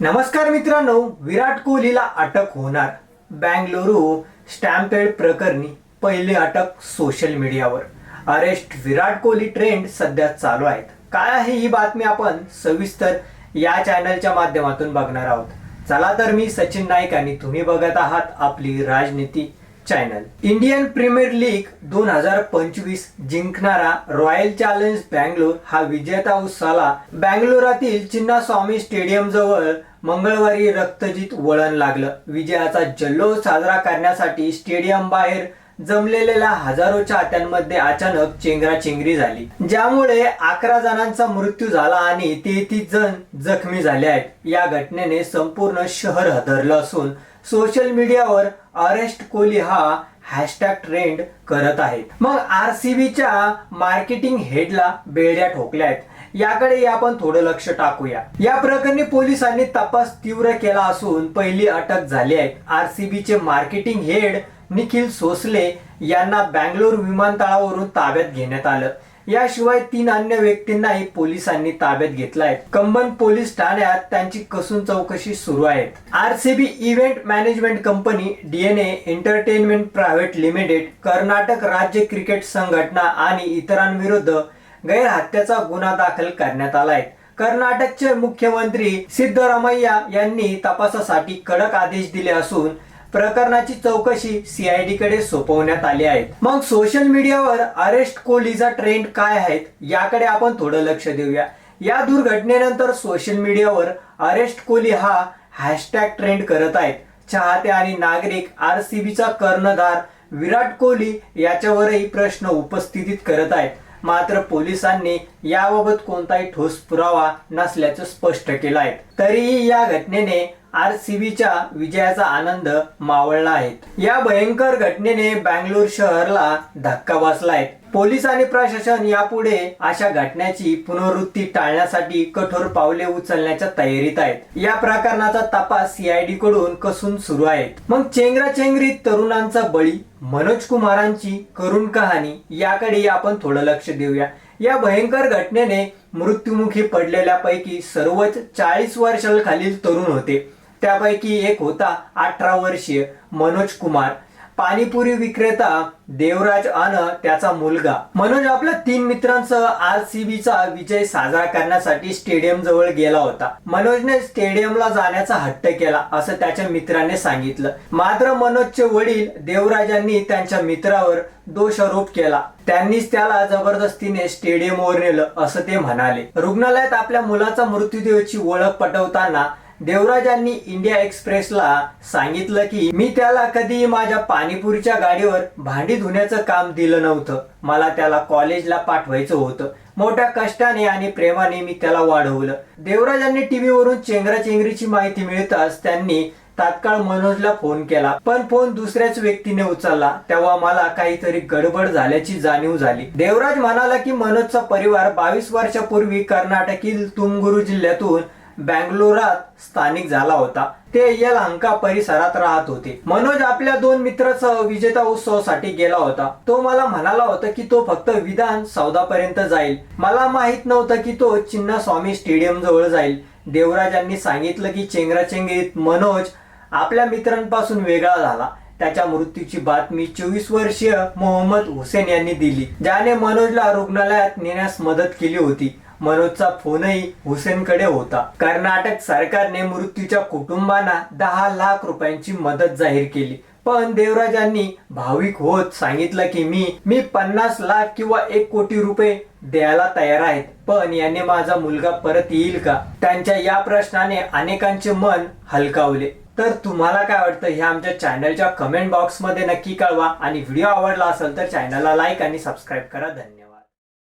नमस्कार मित्रांनो विराट कोहलीला अटक होणार. बँगलुरू स्टॅम्पेड प्रकरणी पहिली अटक सोशल मीडियावर. अरेस्ट विराट कोहली ट्रेंड सध्या चालू आहेत. काय आहे ही बातमी आपण सविस्तर या चॅनलच्या माध्यमातून बघणार आहोत. चला तर मी सचिन नाईक आणि तुम्ही बघत आहात आपली राजनीती. चॅनल इंडियन प्रीमियर लीग दोन हजार पंचवीस जिंकणारा रॉयल चॅलेंज बँगलोर हा विजेता उत्साहाला बँगलोरातील चिन्नास्वामी स्टेडियम जवळ मंगळवारी रक्तजीत वळण लागलं. विजयाचा जल्लोष साजरा करण्यासाठी स्टेडियम बाहेर जमलेल्या हजारो चाहत्यांमध्ये अचानक चेंगराचेंगरी झाली. ज्यामुळे अकरा जणांचा मृत्यू झाला आणि तेहतीस जण जखमी झाले आहेत. या घटनेने संपूर्ण शहर हदरलं असून सोशल मीडियावर अरेस्ट कोहली हा हॅशटॅग ट्रेंड करत आहेत मग आर सी बीच्या मार्केटिंग हेडला बेड्या ठोकल्या आहेत. याकडे आपण थोडं लक्ष टाकूया. या प्रकरणी पोलिसांनी तपास तीव्र केला असून पहिली अटक झाली आहे. आर सी बीचे मार्केटिंग हेड निखिल सोसले यांना बँगलोर विमानतळावरून ताब्यात घेण्यात आलं. याशिवाय तीन अन्य व्यक्तींनाही पोलिसांनी ताब्यात घेतलाय. कंबन पोलीस ठाण्यात त्यांची कसून चौकशी सुरू आहे. RCB event management company DNA entertainment private limited Karnataka राज्य क्रिकेट संघटना आणि इतरांविरुद्ध गैरहत्याचा गुन्हा दाखल करण्यात आलाय. कर्नाटकचे मुख्यमंत्री सिद्धरामय्या यांनी तपासासाठी कडक आदेश दिले असून प्रकरणाची चौकशी सीआयडी कडे सोपवण्यात आली आहे. मग सोशल मीडियावर अरेस्ट कोहलीचा ट्रेंड काय आहेत याकडे आपण थोडं लक्ष देऊया. या दुर्घटनेनंतर सोशल मीडियावर अरेस्ट कोहली हा हॅशटॅग ट्रेंड करत आहेत. चाहते आणि नागरिक आर सी बीचा कर्णधार विराट कोहली याच्यावरही प्रश्न उपस्थितीत करत आहेत. मात्र पोलिसांनी याबाबत कोणताही ठोस पुरावा नसल्याचं स्पष्ट केलं आहे. तरीही या घटनेने आर सी बीच्या विजयाचा आनंद मावळला आहे. या भयंकर घटनेने बँगलोर शहरला धक्का बसला आहे. पोलीस आणि प्रशासन यापुढे अशा घटनेची पुनरावृत्ती टाळण्यासाठी कठोर पावले उचलण्याच्या तयारीत आहेत. या प्रकरणाचा तपास सीआयडी कडून कसून सुरू आहे. मग चेंगराचेंगरीत तरुणांचा बळी मनोज कुमारांची करुण कहाणी याकडे आपण थोडं लक्ष देऊया. या भयंकर घटनेने मृत्युमुखी पडलेल्यापैकी सर्वच चाळीस वर्षाखालील तरुण होते. त्यापैकी एक होता अठरा वर्षीय मनोज कुमार. पाणीपुरी विक्रेता देवराज अन त्याचा मुलगा. मनोज आपल्या तीन मित्रांसह आर सी बीचा विजय साजरा करण्यासाठी स्टेडियम जवळ गेला होता. मनोजने स्टेडियमला जाण्याचा हट्ट केला असं त्याच्या मित्राने सांगितलं. मात्र मनोजचे वडील देवराजांनी त्यांच्या मित्रावर दोषारोप केला. त्यांनीच त्याला जबरदस्तीने स्टेडियमवर नेलं असं ते म्हणाले. रुग्णालयात आपल्या मुलाचा मृत्यूदेवची ओळख पटवताना देवराजांनी इंडिया एक्सप्रेसला सांगितलं की मी त्याला कधी माझ्या पाणीपुरीच्या गाडीवर भांडी धुण्याचं काम दिलं नव्हतं. मला त्याला कॉलेजला पाठवायचं होतं. मोठ्या कष्टाने आणि प्रेमाने मी त्याला वाढवलं. देवराजांनी टीव्हीवरून चेंगराचेंगरीची माहिती मिळताच त्यांनी तात्काळ मनोजला फोन केला. पण फोन दुसऱ्याच व्यक्तीने उचलला. तेव्हा मला काहीतरी गडबड झाल्याची जाणीव झाली. देवराज म्हणाला की मनोजचा परिवार बावीस वर्षापूर्वी कर्नाटकील तुमगुरू जिल्ह्यातून बँगलोरात स्थानिक झाला होता. ते यलहंका परिसरात राहत होते. मनोज आपल्या दोन मित्रासह विजेता उत्सवासाठी गेला होता. तो मला म्हणाला होता की तो फक्त विधान सौदापर्यंत जाईल. मला माहीत नव्हतं की तो चिन्नास्वामी स्टेडियम जवळ जाईल. देवराजांनी सांगितलं की चेंगराचेंगरीत मनोज आपल्या मित्रांपासून वेगळा झाला. त्याच्या मृत्यूची बातमी चोवीस वर्षीय मोहम्मद हुसेन यांनी दिली ज्याने मनोजला रुग्णालयात नेण्यास मदत केली होती. मनोजचा फोनही हुसेनकडे होता. कर्नाटक सरकारने मृत्यूच्या कुटुंबांना दहा लाख रुपयांची मदत जाहीर केली. पण देवराजांनी भाविक होत सांगितलं की मी मी पन्नास लाख किंवा एक कोटी रुपये द्यायला तयार आहेत पण याने माझा मुलगा परत येईल का? त्यांच्या या प्रश्नाने अनेकांचे मन हलकावले. तर तुम्हाला काय वाटतं? हे आमच्या चॅनलच्या कमेंट बॉक्समध्ये नक्की कळवा. आणि व्हिडिओ आवडला असेल तर चॅनलला लाईक आणि सबस्क्राईब करा. धन्यवाद.